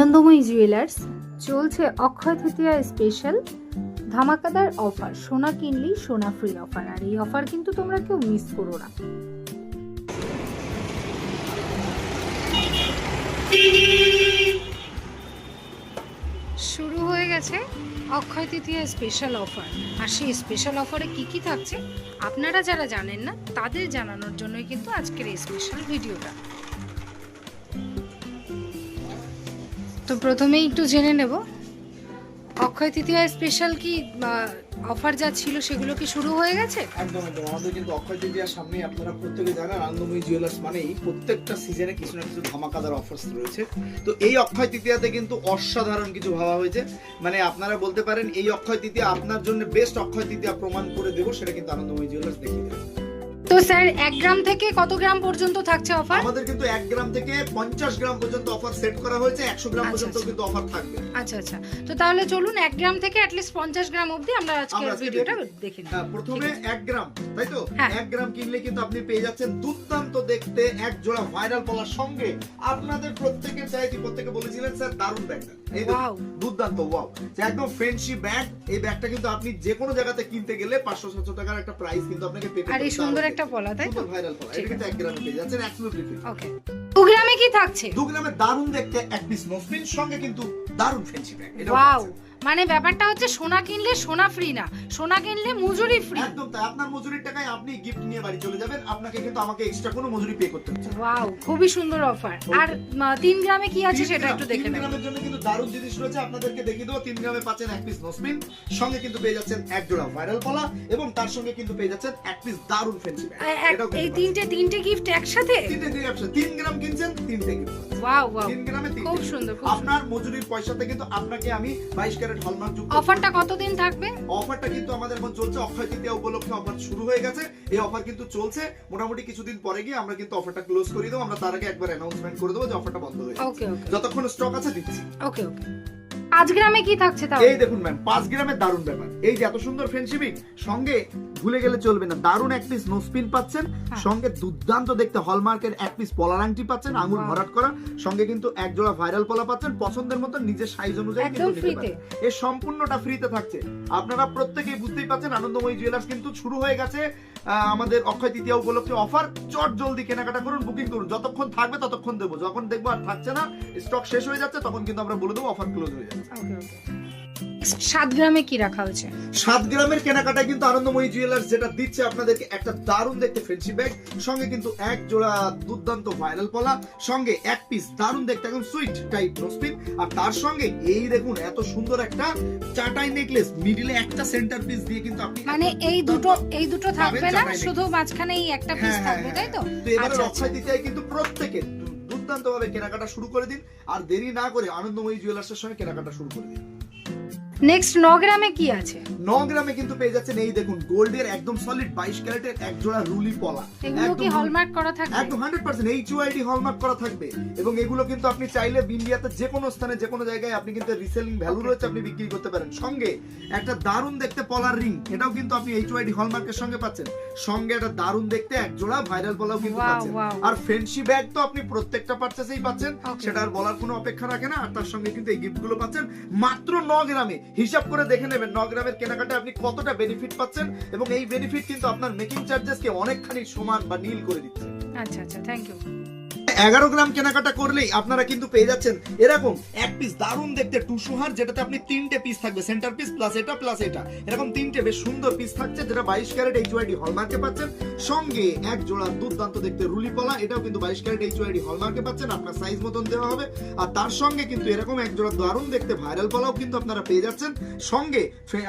আনন্দময়ী jewellers চলছে Akshaya Tritiya special ধামাকাদার offer সোনা কিনলেই সোনা ফ্রি অফার আর এই অফার কিন্তু তোমরা কেউ মিস করো না। শুরু হয়ে গেছে অক্ষয় তৃতীয়া স্পেশাল অফার আর সেই স্পেশাল অফারে কি কি থাকছে আপনারা যারা জানেন না, তাদের জানানোর জন্যই কিন্তু আজকের এই স্পেশাল ভিডিওটা তো প্রথমেই একটু জেনে নেব। অক্ষয় তৃতীয়া স্পেশাল কি অফার যা ছিল সেগুলো কি শুরু হয়ে গেছে? একদম একদম। আমাদের কিন্তু অক্ষয় তৃতীয়ার সামনে আপনারা প্রত্যেকে জানেন আনন্দময়ী জুয়েলার্স মানেই প্রত্যেকটা সিজনে কিছু না কিছু ধামাকাদার অফার্স রয়েছে। তো এই অক্ষয় তৃতীয়াতে কিন্তু অসাধারণ কিছু ভাবা হয়েছে। মানে আপনারা বলতে পারেন, এই অক্ষয় তৃতীয়া আপনার জন্য বেস্ট অক্ষয় তৃতীয়া প্রমাণ করে দেবো, সেটা কিন্তু আনন্দময়ী জুয়েলার্স দেখিয়ে দেবে। তো স্যার এক গ্রাম থেকে কত গ্রাম পর্যন্ত থাকছে অফার আমাদের কিন্তু এক গ্রাম থেকে পঞ্চাশ গ্রাম পর্যন্ত অফার সেট করা হয়েছে একশো গ্রাম আচ্ছা, পর্যন্ত আচ্ছা। কিন্তু অফার থাকবে। আচ্ছা আচ্ছা। তো তাহলে চলুন এক গ্রাম থেকে অ্যাটলিস্ট পঞ্চাশ গ্রাম অবধি আমরা আজকে ভিডিওটা দেখে নিই হ্যাঁ, প্রথমে এক গ্রাম তাই তো? হ্যাঁ। এক গ্রাম কিনলে কিন্তু আপনি পেয়ে যাচ্ছেন দুর্দান্ত দেখতে এক জোড়া ভাইরাল পলার সঙ্গে। আপনাদের প্রত্যেকের চাইছি প্রত্যেকে বলেছিলেন স্যার দারুণ ব্যাগটা এই দুর্দান্ত ওয়াও একদম ফ্রেন্ডশিপ ব্যাগ এই ব্যাগটা কিন্তু আপনি যে কোনো জায়গাতে কিনতে গেলে পাঁচশো সাতশো টাকার একটা প্রাইস কিন্তু আপনাকে পেতে আর এই সুন্দর একটা পলা তাই তো? ভাইরাল পলা। এটা কিন্তু এক গ্রামে পেয়ে যাচ্ছেন অ্যাবসলিউটলি ফ্রি ওকে দু গ্রামে কি থাকছে? দু গ্রামে দারুণ দেখতে এক পিস মসলিন সঙ্গে কিন্তু দারুণ ফ্রেন্ডশিপ ব্যাগ এটা ওয়াও মানে ব্যাপারটা হচ্ছে সোনা কিনলে সোনা ফ্রি না সোনা কিনলে মজুরি ফ্রি একদম তাই আপনার মজুরির টাকায় আপনি গিফট নিয়ে বাড়ি চলে যাবেন আপনাকে কিন্তু আমাকে এক্সট্রা কোনো মজুরি পে করতে হচ্ছে। ওয়াও খুবই সুন্দর অফার আর তিন গ্রামে কি আছে সেটা একটু দেখে নেব গ্রামের জন্য কিন্তু দারুণ জিনিস রয়েছে আপনাদেরকে দেখিয়ে দেবো। তিন গ্রামে পাচ্ছেন এক পিস নোসপিন সঙ্গে কিন্তু পেয়ে যাচ্ছেন এক জোড়া ভাইরাল পলা এবং তার সঙ্গে কিন্তু পেয়ে যাচ্ছেন এক পিস দারুণ ফেন্সি এই তিনটে তিনটে গিফট একসাথে? তিনটে দিয়ে ব্যবসা তিন গ্রাম কিনছেন তিনটে গিফট ওয়াও ওয়াও তিন গ্রামে খুব সুন্দর আপনার মজুরির পয়সাতে কিন্তু আপনাকে আমি বাইশ হলমার্ক যুক্ত অফারটা কতদিন থাকবে? অফারটা কিন্তু আমাদের এখন চলছে। অক্ষয় তৃতীয়া উপলক্ষে অফার শুরু হয়ে গেছে। এই অফার কিন্তু চলছে। মোটামুটি কিছুদিন পরে গিয়ে আমরা কিন্তু অফারটা ক্লোজ করে দেবো। আমরা তার আগে একবার অ্যানাউন্সমেন্ট করে দেবো যে অফারটা বন্ধ হয়ে যাচ্ছে যতক্ষণ স্টক আছে দিচ্ছি। ওকে ওকে। পাঁচ গ্রামে কি থাকছে তাহলে? এই দেখুন ম্যাম পাঁচ গ্রামে দারুণ ব্যাপার। এই যে এত সুন্দর ফ্রেন্ডশিপিং সঙ্গে ভুলে গেলে চলবে না। দারুণ এক পিস নোসপিন পাচ্ছেন। হ্যাঁ। সঙ্গে দুর্দান্ত দেখতে হলমার্কের এক পিস পলার আংটি পাচ্ছেন আঙুল ভরাট করা। সঙ্গে কিন্তু এক জোড়া ভাইরাল পলা পাচ্ছেন। পছন্দের মতো নিজের সাইজ অনুযায়ী কিন্তু নিতে পারেন। এর সম্পূর্ণটা ফ্রিতে থাকছে। আপনারা প্রত্যেকেই বুঝতেই পাচ্ছেন আনন্দময়ী জুয়েলার্স কিন্তু শুরু হয়ে গেছে আহ, আমাদের অক্ষয় তৃতীয়া উপলক্ষে অফার চট জলদি কেনাকাটা করুন বুকিং করুন। যতক্ষণ থাকবে ততক্ষণ দেবো। যখন দেখব আর থাকছে না স্টক শেষ হয়ে যাচ্ছে তখন কিন্তু আমরা বলে দেবো অফার ক্লোজ হয়ে ওকে সাত গ্রামে কি রাখা হয়েছে? সাত গ্রামের কেনাকাটায় কিন্তু আনন্দময়ী জুয়েলার্স যেটা দিচ্ছে আপনাদেরকে একটা দারুণ দেখতে ফ্রেন্ডশিপ ব্যাগ সঙ্গে কিন্তু এক জোড়া দুর্দান্ত ভাইরাল পলা সঙ্গে এক পিস দারুণ দেখতে একদম সুইট টাইপ নোসপিন আর তার সঙ্গে এই দেখুন এত সুন্দর একটা চাটাই নেকলেস মিডিলে একটা সেন্টার পিস দিয়ে কিন্তু আপনি মানে এই দুটো এই দুটো থাকবে না শুধু মাঝখানে এই একটা পিস হ্যাঁ, থাকবে হ্যাঁ, তাই তো? তো এবারে আচ্ছা, অক্ষয় তৃতীয়ায় কিন্তু প্রত্যেকে দুর্দান্ত ভাবে কেনাকাটা শুরু করে দিন আর দেরি না করে আনন্দময়ী জুয়েলার্সের সঙ্গে কেনাকাটা শুরু করে দিন। নেক্সট ন গ্রামে কি আছে? গ্রামে কিন্তু পেয়ে যাচ্ছেন এই দেখুন গোল্ডের একদম সলিড বাইশ ক্যারেটের এক জোড়া রুলি পলা। এগুলো কি হলমার্ক করা থাকবে? একদম hundred percent H Y D hallmark করা থাকবে। এবং এগুলো কিন্তু আপনি চাইলে ইন্ডিয়াতে যে কোনো স্থানে যে কোনো জায়গায় আপনি কিন্তু রিসেলিং ভ্যালু রয়েছে আপনি বিক্রি করতে পারেন। সঙ্গে একটা দারুণ দেখতে পলার রিং এটাও কিন্তু আপনি এইচ ওয়াইডি হলমার্কের সঙ্গে পাচ্ছেন। সঙ্গে একটা দারুণ দেখতে এক জোড়া ভাইরাল পলাও কিন্তু পাচ্ছেন। আর ফ্রেন্ডশিপ ব্যাগ তো আপনি প্রত্যেকটা পারচেসেই পাচ্ছেন। সেটা আর বলার কোনো অপেক্ষা রাখে না। আর তার সঙ্গে কিন্তু এই গিফটগুলো পাচ্ছেন। মাত্র ন গ্রামে হিসাব করে দেখে নেবেন ন গ্রামের কেনাকাটা আপনি কতটা বেনিফিট পাচ্ছেন এবং এই বেনিফিট কিন্তু আপনার মেকিং চার্জেস কে অনেকখানি সমান বা নীল করে দিচ্ছে। আচ্ছা আচ্ছা থ্যাংক ইউ এগারো গ্রাম কেনাকাটা করলেই আপনারা কিন্তু পেয়ে যাচ্ছেন এরকম এক পিস দারুণ দেখতে টুসুহার যেটাতে আপনি তিনটে পিস থাকবে সেন্টার পিস প্লাস এটা প্লাস এটা। এরকম তিনটে বেশ সুন্দর পিস থাকছে যেটা বাইশ ক্যারেট এইচ ওয়াইডি হলমার্কে পাচ্ছেন। সঙ্গে এক জোড়া দুর্দান্ত দেখতে রুলি পলা এটাও কিন্তু বাইশ ক্যারেট এইচ ওয়াইডি হলমার্কে পাচ্ছেন আপনার সাইজ মতন দেওয়া হবে। আর তার সঙ্গে কিন্তু এরকম এক জোড়া দারুণ দেখতে ভাইরাল পলাও কিন্তু আপনারা পেয়ে যাচ্ছেন। সঙ্গে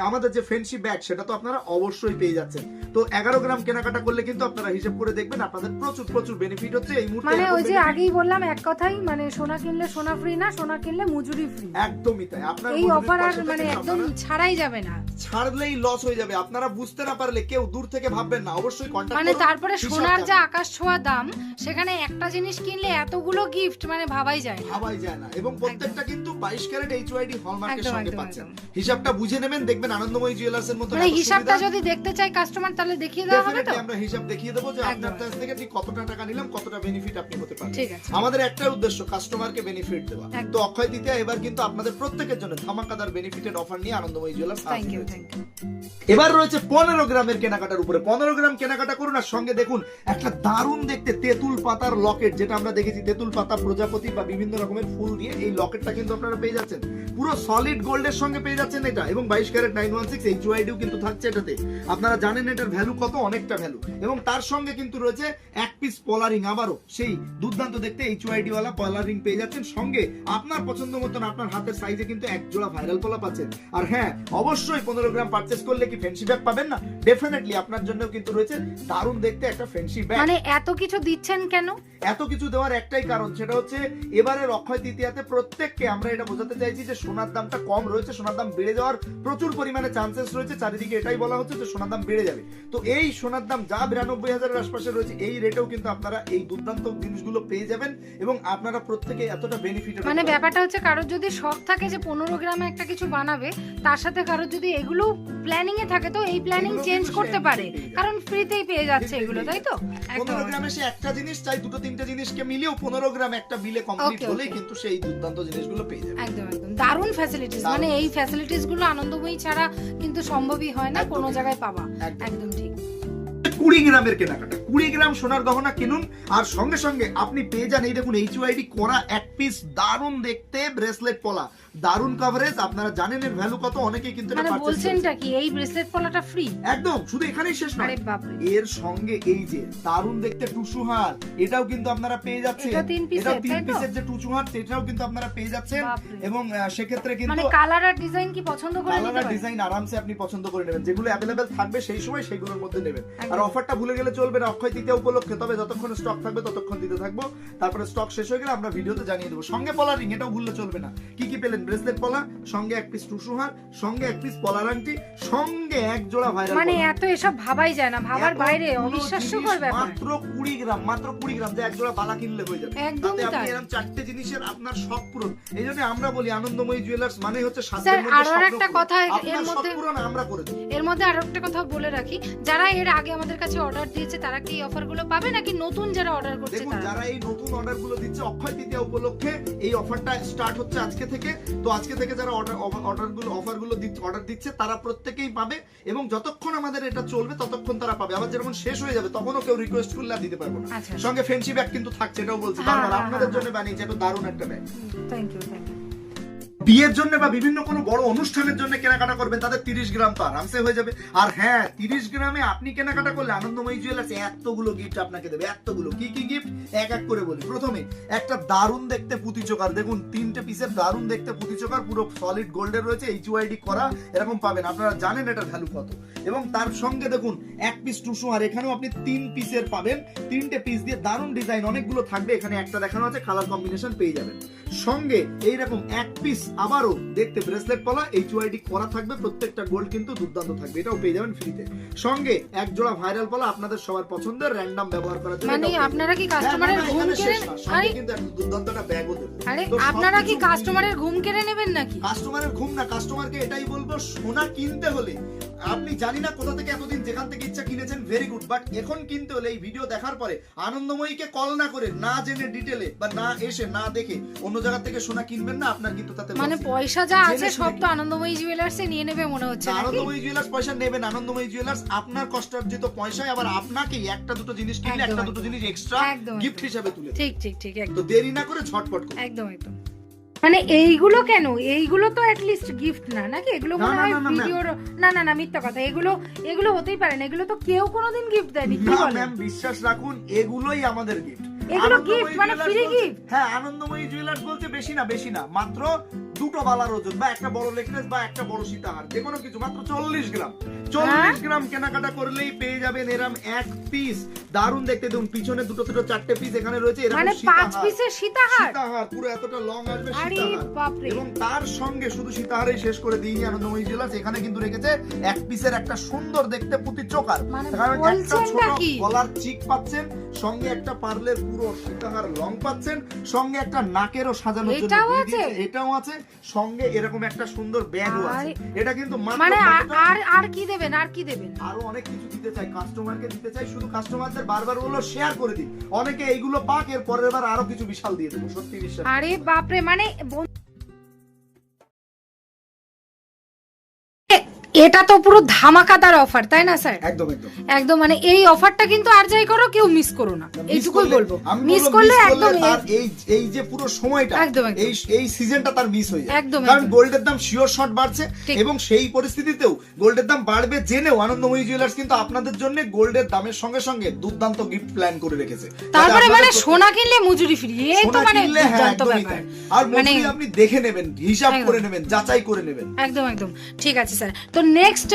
আমাদের যে ফ্রেন্ডশিপ ব্যাগ সেটা তো আপনারা অবশ্যই পেয়ে যাচ্ছেন। তো এগারো গ্রাম কেনাকাটা করলে কিন্তু আপনারা হিসেব করে দেখবেন আপনাদের প্রচুর প্রচুর বেনিফিট হচ্ছে এই মুহূর্তে আগেই বললাম এক কথাই মানে সোনা কিনলে সোনা ফ্রি না সোনা কিনলে মজুরি ফ্রি একদমই তাই আপনার এই অফার আর মানে একদম ছাড়াই যাবে না। ছাড়লেই লস হয়ে যাবে আপনারা বুঝতে না পারলে কেউ দূর থেকে ভাববেন না অবশ্যই কন্টাক্ট মানে তারপরে সোনার যা আকাশ ছোঁয়া দাম সেখানে একটা জিনিস কিনলে এতগুলো গিফট মানে ভাবাই যায় না। ভাবাই যায় না এবং প্রত্যেকটা কিন্তু 22 ক্যারেট এইচওআইডি হলমার্কের সঙ্গে পাচ্ছেন। হিসাবটা বুঝে নেবেন দেখবেন আনন্দময়ী জুয়েলার্স এর মতো মানে হিসাবটা যদি দেখতে চাই কাস্টমার তাহলে দেখিয়ে দেওয়া হবে তো? আমরা হিসাব দেখিয়ে দেবো যে আপনার কাছ থেকে ঠিক কতটা টাকা নিলাম কতটা বেনিফিট আপনি হতে পারেন আমাদের একটাই উদ্দেশ্য কাস্টমারকে বেনিফিট দেওয়া। তো অক্ষয় তৃতীয়া এবার কিন্তু আপনাদের প্রত্যেকের জন্য ধামাকাদার বেনিফিটেড অফার নিয়ে আনন্দময়ী জুয়েলার্স এবার রয়েছে পনেরো গ্রামের কেনাকাটার উপরে। পনেরো গ্রাম কেনাকাটা করুন আর সঙ্গে দেখুন একটা দারুণ দেখতে তেঁতুল পাতার লকেট যেটা আমরা দেখেছি তেঁতুল পাতা প্রজাপতি বা বিভিন্ন রকমের ফুল দিয়ে এই লকেটটা কিন্তু আপনারা পেয়ে যাচ্ছেন। পুরো সলিড গোল্ডের সঙ্গে পেয়ে যাচ্ছেন এটা। এবং বাইশ carat nine one six H ওয়াইডিও কিন্তু থাকছে এটাতে। আপনারা জানেন এটার ভ্যালু কত? অনেকটা ভ্যালু এবং তার সঙ্গে কিন্তু রয়েছে এক পিস পলারিং আবারও সেই দুর্দান্ত দেখতে এইচ ওয়ালা পলারিং পেয়ে যাচ্ছেন। সঙ্গে আপনার পছন্দ মতন আপনার হাতের সাইজে কিন্তু এক জোড়া ভাইরাল পলা পাচ্ছেন। আর হ্যাঁ অবশ্যই পনেরো গ্রাম পারচেস করলে কি ফ্যান্সি ব্যাগ পাবেন না? ডেফিনেটলি আপনার জন্য কিন্তু রয়েছে দারুণ দেখতে একটা ফ্যান্সি ব্যাগ মানে এত কিছু দিচ্ছেন কেন? এত কিছু দেওয়ার একটাই কারণ সেটা হচ্ছে এবারে অক্ষয় তৃতীয়াতে প্রত্যেককে আমরা এটা বোঝাতে চাইছি যে সোনার দামটা কম রয়েছে সোনার দাম বেড়ে যাওয়ার প্রচুর পরিমাণে চান্সেস রয়েছে। চারিদিকে এটাই বলা হচ্ছে যে সোনার দাম বেড়ে যাবে। তো এই সোনার দাম যা বিরানব্বই হাজারের আশপাশে রয়েছে এই রেটেও কিন্তু আপনারা এই দুর্দান্ত জিনিসগুলো পেয়ে যাবেন এবং আপনারা প্রত্যেকে এতটা বেনিফিট মানে ব্যাপারটা হচ্ছে কারোর যদি শখ থাকে যে পনেরো গ্রামে একটা কিছু বানাবে তার সাথে কারোর যদি এগুলো প্ল্যানিং এ থাকে তো এই প্ল্যানিং চেঞ্জ করতে পারে। কারণ ফ্রিতেই পেয়ে যাচ্ছে এগুলো তাই তো? পনেরো গ্রামে সে একটা জিনিস চাই দুটো তিনটে জিনিসকে মিলিয়েও পনেরো গ্রাম একটা বিলে কমপ্লিট হলেই কিন্তু সেই দুর্দান্ত জিনিসগুলো পেয়ে যাবে একদম একদম। দারুণ ফ্যাসিলিটিস মানে এই ফ্যাসিলিটিসগুলো আনন্দময়ী ছাড়া কিন্তু সম্ভবই হয় না কোনো জায়গায় একদম। একদম ঠিক। কুড়ি গ্রামের কেনাকাটা। কুড়ি গ্রাম সোনার গহনা কিনুন আর সঙ্গে সঙ্গে আপনি পেয়ে যান এই দেখুন এইচ ওয়াইডি করা এক পিস দারুণ দেখতে ব্রেসলেট পলা। দারুণ কভারেজ আপনারা জানেন এর ভ্যালু কত অনেকেই কিন্তু এটা মানে purchase বলছেনটা কি এই ব্রেসলেট পলাটা ফ্রি একদম শুধু এখানেই শেষ আরে নয় এর সঙ্গে এই যে দারুণ দেখতে টুসুহার এটাও কিন্তু আপনারা পেয়ে যাচ্ছেন। এটা তিন পিসের যে টুসুহার সেটাও কিন্তু আপনারা পেয়ে যাচ্ছেন। এবং সেক্ষেত্রে কিন্তু মানে কালার আর ডিজাইন কি পছন্দ করে কালার পারে ডিজাইন আরামসে আপনি পছন্দ করে নেবেন। যেগুলো অ্যাভেলেবেল থাকবে সেই সময় সেগুলোর মধ্যে নেবেন। আর একদম। অফারটা ভুলে গেলে চলবে না। অক্ষয় তৃতীয় উপলক্ষে। তবে যতক্ষণ স্টক থাকবে, ততক্ষণ দিতে থাকব। তারপরে স্টক শেষ হয়ে গেলে আমরা ভিডিওতে জানিয়ে দেবো। সঙ্গে পলা রিং এটাও ভুললে চলবে না। কি কি পেলেন? ব্রেসলেট পলা, সঙ্গে এক পিস টুসুহার সঙ্গে এক পিস পলার আংটি, সঙ্গে এক জোড়া ভাইরাল মানে এত এসব ভাবাই যায় না ভাবার বাইরে অবিশ্বাস্যকর ব্যাপার। মাত্র কুড়ি গ্রাম মাত্র কুড়ি গ্রাম যে এক জোড়া বালা কিনলে হয়ে যাবে। একদমই তাতে আপনি এরকম চারটে জিনিসের আপনার শখ পূরণ। এই জন্য আমরা বলি আনন্দময়ী জুয়েলার্স মানে হচ্ছে স্যার, মধ্যে আরও স্বপ্ন একটা কথা এর- মধ্যে- পূরণ আমরা করে দেবো। এর মধ্যে আরও একটা কথা বলে রাখি যারা এর আগে আমাদের কাছে অর্ডার দিয়েছে তারা কি এই অফারগুলো পাবে নাকি নতুন যারা অর্ডার করছে দেখুন তারা? যারা এই নতুন অর্ডারগুলো দিচ্ছে অক্ষয় তৃতীয়া উপলক্ষে এই অফারটা স্টার্ট হচ্ছে আজকে থেকে। তো আজকে থেকে যারা অর্ডার অর্ডারগুলো অফারগুলো অর্ডার দিচ্ছে তারা প্রত্যেকেই পাবে এবং যতক্ষণ আমাদের এটা চলবে ততক্ষণ তারা পাবে। আবার যেরকম শেষ হয়ে যাবে তখনও কেউ রিকোয়েস্ট করলে দিতে পারব না। আচ্ছা। সঙ্গে ফ্রেন্ডশিপ ব্যাগ কিন্তু থাকছে এটাও বলছি। হ্যাঁ, হ্যাঁ, আপনাদের হ্যাঁ, জন্য বানিয়েছে দারুণ একটা bag thank you thank you বিয়ের জন্য বা বিভিন্ন কোনো বড় অনুষ্ঠানের জন্য কেনাকাটা করবেন, তাদের তিরিশ গ্রাম তো আরামসে হয়ে যাবে। আর হ্যাঁ তিরিশ গ্রামে আপনি কেনাকাটা করলে আনন্দময়ী জুয়েলার্স এতগুলো গিফট আপনাকে দেবে, এতগুলো। কি কি গিফট এক এক করে বলি। প্রথমে, একটা দারুণ দেখতে পুঁতি চোকার। দেখুন, তিনটে পিসের দারুণ দেখতে পুঁতি চোকার, পুরো সলিড গোল্ডের রয়েছে এইচ ওয়াইডি করা, এরকম পাবেন। আপনারা জানেন এটার ভ্যালু কত। এবং তার সঙ্গে দেখুন, এক পিস টুসু, আর এখানেও আপনি তিন পিসের পাবেন। তিনটে পিস দিয়ে দারুণ ডিজাইন অনেকগুলো থাকবে। এখানে একটা দেখানো আছে কালার কম্বিনেশন পেয়ে যাবেন। সঙ্গে এইরকম এক পিস আবারও দেখতে ব্রেসলেট পলা এইচ ওয়াইডি করা থাকবে প্রত্যেকটা গোল্ড কিন্তু দুর্দান্ত থাকবে এটাও পেয়ে যাবেন ফ্রিতে সঙ্গে এক জোড়া ভাইরাল পলা আপনাদের সবার পছন্দের র্যান্ডম ব্যবহার করার জন্য মানে আপনারা কি। হ্যাঁ, কাস্টমারের না, ঘুম কেড়ে। আরে কিন্তু একটা দুর্দান্ত একটা ব্যাগও দেবে আরে আপনারা কি কাস্টমারের ঘুম কেড়ে নেবেন নাকি কাস্টমারের ঘুম না কাস্টমারকে এটাই বলব সোনা কিনতে হলে আপনি জানি না কোথা থেকে এতদিন যেখান থেকে ইচ্ছা কিনেছেন ভেরি গুড বাট এখন কিনতে হলে এই ভিডিও দেখার পরে আনন্দময়ীকে কল না করে না জেনে ডিটেলে বা না এসে না দেখে অন্য জায়গা থেকে সোনা কিনবেন না আপনার কিন্তু তাতে মানে পয়সা যা আছে সব তো আনন্দময়ী জুয়েলার্সে নিয়ে নেবে মনে হচ্ছে আনন্দময়ী জুয়েলার্স পয়সা নেবেন আনন্দময়ী জুয়েলার্স আপনার কষ্টার্জিত পয়সায় আবার আপনাকেই একটা দুটো জিনিস কিনলে একটা দুটো জিনিস এক্সট্রা গিফট। হিসাবে তুলে ঠিক ঠিক ঠিক একদম। তো দেরি না করে ঝটপট করুন। একদম একদম। মানে এইগুলো কেন? এইগুলো তো লিস্ট গিফট না নাকি? এগুলো মনে হয় ভিডিওর না না না মিথ্যা কথা। এগুলো এগুলো হতেই পারে না। এগুলো তো কেউ কোনোদিন গিফট দেয়নি। কি না বলে ম্যাম বিশ্বাস রাখুন এগুলোই আমাদের গিফট এগুলো gift, মানে free gift? হ্যাঁ আনন্দময়ী জুয়েলার্স বলতে বেশি না বেশি না। মাত্র দুটো বালার ওজন বা একটা বড় নেকলেস বা একটা বড় সীতাহার যে কোনো কিছু মাত্র চল্লিশ গ্রাম। চল্লিশ হ্যাঁ? গ্রাম কেনাকাটা করলেই পেয়ে যাবেন এরম এক পিস দারুণ দেখতে দেখুন পিছনে দুটো দুটো চারটে পিস এখানে রয়েছে এরকম মানে পাঁচ পিসের সীতাহার? সীতাহার পুরো এতটা লং আসবে সীতাহার। এবং তার সঙ্গে শুধু সীতাহারেই শেষ করে দিইনি আনন্দময়ী জুয়েলার্স এখানে কিন্তু রেখেছে এক পিসের একটা সুন্দর দেখতে পুঁতি চোকার। মানে কারণ একটা ছোট গলার চিক পাচ্ছেন সঙ্গে একটা পার্লের পুরো সীতাহার লং পাচ্ছেন সঙ্গে একটা নাকেরও সাজানোর জন্য এটাও আছে? এটাও আছে সঙ্গে এরকম একটা সুন্দর ব্যাগও আছে। এটা কিন্তু মানে আর আর কি দেবে? দেবেন? আর কি দেবেন? আরও অনেক কিছু দিতে চাই কাস্টমারকে দিতে চাই শুধু কাস্টমারদের বারবার বলল শেয়ার করে দিন। অনেকে এইগুলো পাক এর পরের বার আরও কিছু বিশাল দিয়ে দেবো সত্যি বিশ্বাস আরে বাপরে মানে এটা তো পুরো ধামাকাদার অফার তাই না স্যার? একদম একদম। একদম মানে এই অফারটা কিন্তু আর যাই করো কেউ মিস করো না। এইটুকুই বলব। মিস করলে একদম এই এই যে পুরো সময়টা একদম। এই এই সিজনটা তার মিস হয়ে যায়। একদম, কারণ। গোল্ডের দাম শিওর শর্ট বাড়ছে এবং সেই পরিস্থিতিতেও গোল্ডের দাম বাড়বে জেনেও আনন্দময়ী জুয়েলার্স কিন্তু আপনাদের জন্য গোল্ডের দামের সঙ্গে সঙ্গে দুর্দান্ত গিফট প্ল্যান করে রেখেছে। তারপরে মানে সোনা কিনলে মজুরি ফ্রি এই তো মানে হ্যাঁ, দুর্দান্ত ব্যাপার। আর মানে মজুরি আপনি দেখে নেবেন হিসাব করে নেবেন যাচাই করে নেবেন। একদম একদম। ঠিক আছে স্যার। তো নেক্সট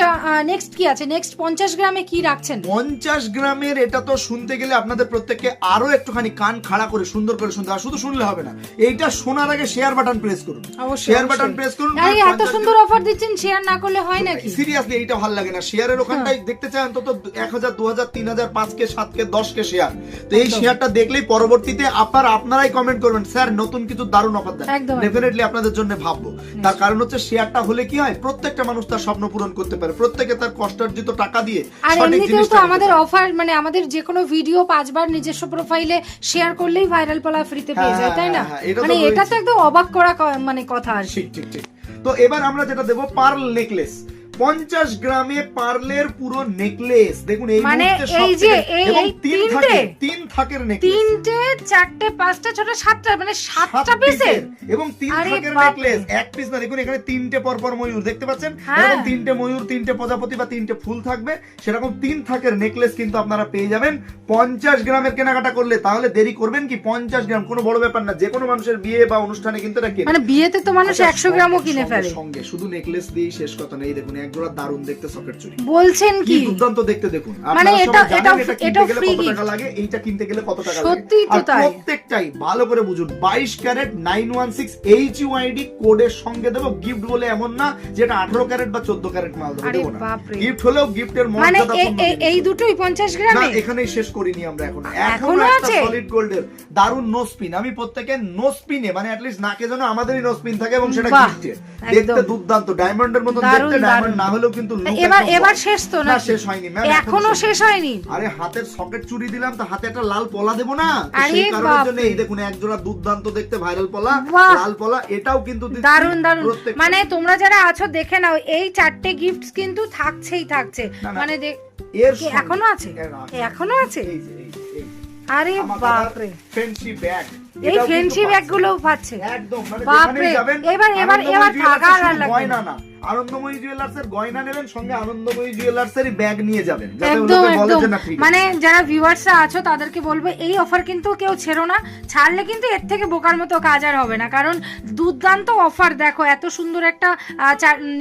নেক্সট কি আছে? নেক্সট পঞ্চাশ গ্রামে কি রাখছেন? পঞ্চাশ গ্রামের এটা তো শুনতে গেলে আপনাদের প্রত্যেককে আরও একটুখানি কান খাড়া করে সুন্দর করে শুনতে হবে। শুধু শুনলে হবে না এইটা শোনার আগে শেয়ার বাটন প্রেস করুন। শেয়ার বাটন প্রেস করুন আরে এত সুন্দর অফার দিচ্ছেন শেয়ার না করলে হয় নাকি? সিরিয়াসলি এইটা ভালো লাগে না। শেয়ারের ওখানটাই দেখতে চাই অন্তত এক হাজার দু হাজার তিন হাজার পাঁচ কে সাত কে দশ কে শেয়ার তো এই। শেয়ারটা দেখলেই পরবর্তীতে আবার আপনারাই কমেন্ট করবেন স্যার নতুন কিছু দারুণ অফার দেন। ডেফিনেটলি আপনাদের জন্য ভাববো। তার কারণ হচ্ছে শেয়ারটা হলে কি হয় প্রত্যেকটা মানুষ তার স্বপ্ন পূরণ করতে পারে। প্রত্যেকে তার কষ্টার্জিত টাকা দিয়ে আর এমনিতেও তো আমাদের। অফার মানে আমাদের যে কোনো ভিডিও পাঁচবার নিজস্ব প্রোফাইলে শেয়ার করলেই ভাইরাল পলা ফ্রিতে পেয়ে হ্যাঁ, যায় তাই না? হ্যাঁ, হ্যাঁ, মানে এটা তো একদম অবাক করা মানে কথা আর ঠিক ঠিক ঠিক। তো এবার আমরা যেটা দেবো পার্ল নেকলেস পঞ্চাশ গ্রামে পার্লের পুরো নেকলেস দেখুন এই মানে এই যে, এই- তিন? থাকের তিন থাকের নেকলেস তিনটে চারটে পাঁচটা ছোট সাতটা মানে সাতটা পিসের এবং তিন থাকের নেকলেস এক পিস না দেখুন এখানে তিনটে পর পর ময়ূর দেখতে পাচ্ছেন? হ্যাঁ। এরকম তিনটে ময়ূর তিনটে প্রজাপতি বা তিনটে ফুল থাকবে। সেরকম তিন থাকের নেকলেস কিন্তু আপনারা পেয়ে যাবেন। পঞ্চাশ গ্রামের কেনাকাটা করলে তাহলে দেরি করবেন কি? পঞ্চাশ গ্রাম কোনো বড় ব্যাপার না। যে কোনো মানুষের বিয়ে বা অনুষ্ঠানে কিন্তু এটা মানে বিয়েতে তো মানুষ আচ্ছা, একশো গ্রামও কিনে ফেলে। সঙ্গে। শুধু নেকলেস দিয়েই শেষ কথা নেই দেখুন জোড়া দারুণ দেখতে সকেট চুরি। বলছেন কি দুর্দান্ত দেখতে দেখুন। মানে এটা- এটা- এটা টাকা লাগে এইটা কিনতে গেলে কত টাকা লাগে। সত্যিই তো তাই। প্রত্যেকটাই ভালো করে বুঝুন। 22 ক্যারেট 916 এইচইউআইডি কোডের সঙ্গে দেবো। গিফট বলে এমন না যেটা 18 ক্যারেট বা 14 ক্যারেট মাল দেবো। না। গিফট হলেও গিফটের মানে মর্যাদা এ- এই দুটোই পঞ্চাশ না এখানেই শেষ করিনি আমরা এখন। এখনও একটা সলিড গোল্ডের দারুণ নো স্পিন আমি প্রত্যেকে নো স্পিনে মানে অ্যাটলিস্ট নাকে যেন আমাদেরই নো স্পিন থাকে এবং সেটা গিফটে দেখতে দুর্দান্ত ডায়মন্ডের মতো দেখতে ডায়মন্ড দারুণ। না হলেও কিন্তু এবার এবার শেষ তো না শেষ হয়নি ম্যাম এখনও শেষ হয়নি। আরে হাতের সকেট চুরি দিলাম তো হাতে একটা লাল পলা দেবো না? সেই কারণের জন্য এই দেখুন এক জোড়া দুর্দান্ত দেখতে ভাইরাল পলা লাল পলা এটাও কিন্তু দারুণ দারুণ মানে তোমরা যারা আছো দেখে নাও এই চারটে গিফট কিন্তু থাকছেই থাকছে। মানে দেখ- এর এখনও আছে? এখনও আছে। আরে বাপরে। ফ্রেন্ডশিপ ব্যাগ এই পাচ্ছে। একদম মানে বাপরে, এবার- এবার- এবার থাকা আর লাগবে না। না। আনন্দময়ী জুয়েলার্স এর গয়না নেবেন সঙ্গে আনন্দময়ী জুয়েলার্স এর ব্যাগ নিয়ে যাবেন। একদম একদম। মানে যারা ভিউয়ার্সরা আছো তাদেরকে বলব এই অফার কিন্তু কেউ ছেড়ো না। ছাড়লে কিন্তু এর থেকে বোকার মতো কাজ আর হবে না। কারণ দুর্দান্ত অফার দেখো এত সুন্দর একটা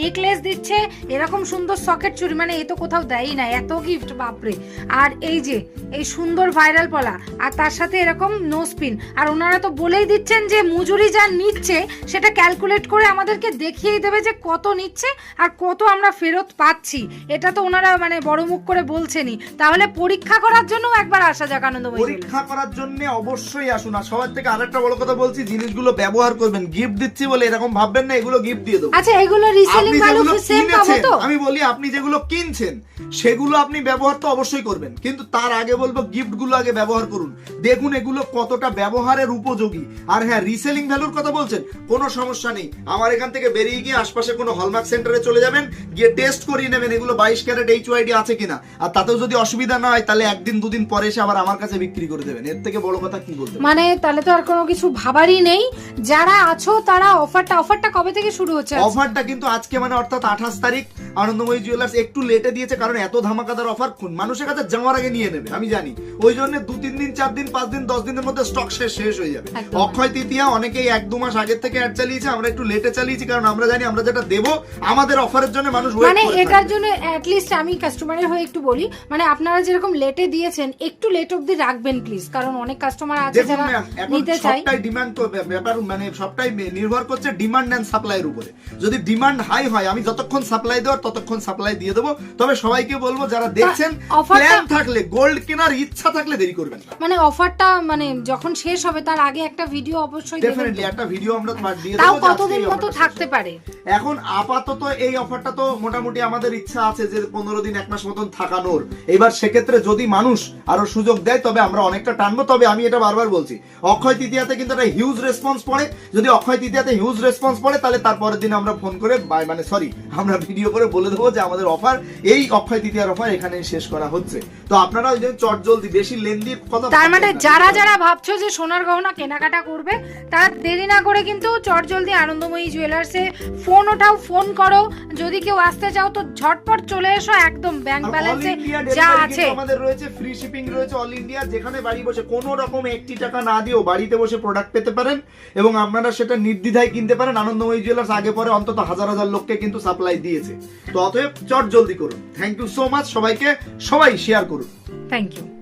নেকলেস দিচ্ছে। এরকম সুন্দর সকেট চুরি মানে এ তো কোথাও দেয়ই না। এত গিফট বাপরে। আর এই যে এই সুন্দর ভাইরাল পলা আর তার সাথে এরকম নো স্পিন আর ওনারা তো বলেই দিচ্ছেন যে মজুরি যা নিচ্ছে সেটা ক্যালকুলেট করে আমাদেরকে দেখিয়েই দেবে যে কত নিচ্ছে। আর কত আমরা ফেরত পাচ্ছি এটা তো ওনারা মানে বড় মুখ করে বলছেনই। তাহলে পরীক্ষা করার জন্য একবার আসা যাক আনন্দময় পরীক্ষা করার জন্য অবশ্যই আসুন। আর সবার থেকে আরেকটা বড় কথা বলছি জিনিসগুলো ব্যবহার করবেন। গিফট দিচ্ছি বলে এরকম ভাববেন না এগুলো গিফট দিয়ে দেবো। আচ্ছা এগুলো রিসেলিং ভ্যালু যেগুলো সেম পাবো তো? আমি বলি আপনি যেগুলো কিনছেন সেগুলো আপনি ব্যবহার তো অবশ্যই করবেন। কিন্তু তার আগে বলব গিফটগুলো আগে ব্যবহার করুন। দেখুন এগুলো কতটা ব্যবহারের উপযোগী। আর হ্যাঁ রিসেলিং ভ্যালুর কথা বলছেন কোনো সমস্যা নেই। আমার এখান থেকে বেরিয়ে গিয়ে আশপাশে কোনো হলমার্ক সেন্টারে চলে যাবেন গিয়ে টেস্ট করিয়ে নেবেন এগুলো বাইশ ক্যারেট এইচ ওয়াইডি আছে কিনা। আর তাতেও যদি অসুবিধা না হয় তাহলে একদিন দুদিন পরে এসে আবার আমার কাছে বিক্রি করে দেবেন। এর থেকে বড় কথা কি বলতে মানে তাহলে তো আর কোনো কিছু ভাবারই নেই। যারা আছো তারা অফারটা অফারটা কবে থেকে শুরু হচ্ছে অফারটা কিন্তু আজকে মানে অর্থাৎ আঠাশ তারিখ আনন্দময়ী জুয়েলার্স একটু লেটে দিয়েছে কারণ এত ধামাকাদার অফার মানুষের কাছে যাওয়ার আগে নিয়ে নেবে আমি জানি। ওই জন্য দু তিন দিন চার দিন পাঁচ দিন দশ দিনের মধ্যে স্টক শেষ শেষ হয়ে যাবে। অক্ষয় তৃতীয়া অনেকেই এক দু মাস আগের থেকে অ্যাড চালিয়েছে আমরা একটু লেটে চালিয়েছি কারণ আমরা জানি আমরা যেটা দেবো আমাদের অফারের জন্য মানুষ মানে এটার। জন্য অ্যাটলিস্ট আমি কাস্টমারের হয়ে একটু বলি মানে আপনারা যেরকম লেটে দিয়েছেন একটু লেট অবধি রাখবেন প্লিজ কারণ অনেক কাস্টমার আছে যারা নিতে চাই সবটাই ডিমান্ড তো ব্যাপার মানে সবটাই নির্ভর করছে ডিমান্ড এন্ড সাপ্লাইয়ের উপরে। যদি ডিমান্ড হাই হয় আমি যতক্ষণ সাপ্লাই দেওয়ার ততক্ষণ সাপ্লাই দিয়ে দেবো। তবে সবাইকে বলব যারা দেখছেন প্ল্যান থাকলে গোল্ড কেনার ইচ্ছা থাকলে দেরি করবেন না। মানে অফারটা মানে যখন শেষ হবে তার আগে একটা ভিডিও অবশ্যই ডেফিনেটলি একটা ভিডিও আমরা দিয়ে তাও দেবো আজকে কতদিন মতো থাকতে পারে? এখন আপাতত আপাতত এই অফারটা তো মোটামুটি আমাদের ইচ্ছা আছে যে পনেরো দিন এক মাস মতন থাকানোর। এবার সেক্ষেত্রে যদি মানুষ আরও সুযোগ দেয় তবে আমরা অনেকটা টানবো। তবে আমি এটা বারবার বলছি অক্ষয় তৃতীয়াতে কিন্তু একটা হিউজ রেসপন্স পড়ে। যদি অক্ষয় তৃতীয়াতে হিউজ রেসপন্স পড়ে তাহলে তারপরের দিন আমরা ফোন করে মানে সরি আমরা ভিডিও করে বলে দেবো যে আমাদের অফার এই অক্ষয় তৃতীয়ার অফার এখানে শেষ করা হচ্ছে। তো আপনারা ওই চট জলদি বেশি লেন্দি কথা তার মানে যারা যারা ভাবছ যে সোনার গহনা কেনাকাটা করবে তারা দেরি না করে কিন্তু চটজলদি আনন্দময়ী জুয়েলার্সে ফোন ওঠাও ফোন করো যদি কেউ আসতে চাও তো ঝটপট চলে এসো একদম ব্যাংক ব্যালেন্সে যা আছে। আমাদের রয়েছে ফ্রি শিপিং রয়েছে অল ইন্ডিয়া যেখানে বাড়ি বসে কোনো রকম একটি টাকা না দিয়েও বাড়িতে বসে প্রোডাক্ট পেতে পারেন এবং আপনারা সেটা নির্দ্বিধায় কিনতে পারেন। আনন্দময়ী জুয়েলার্স আগে পরে অন্তত হাজার হাজার লোককে কিন্তু সাপ্লাই দিয়েছে। তো অতএব চট জলদি করুন। থ্যাংক ইউ সো মাচ সবাইকে। সবাই শেয়ার করুন। Thank you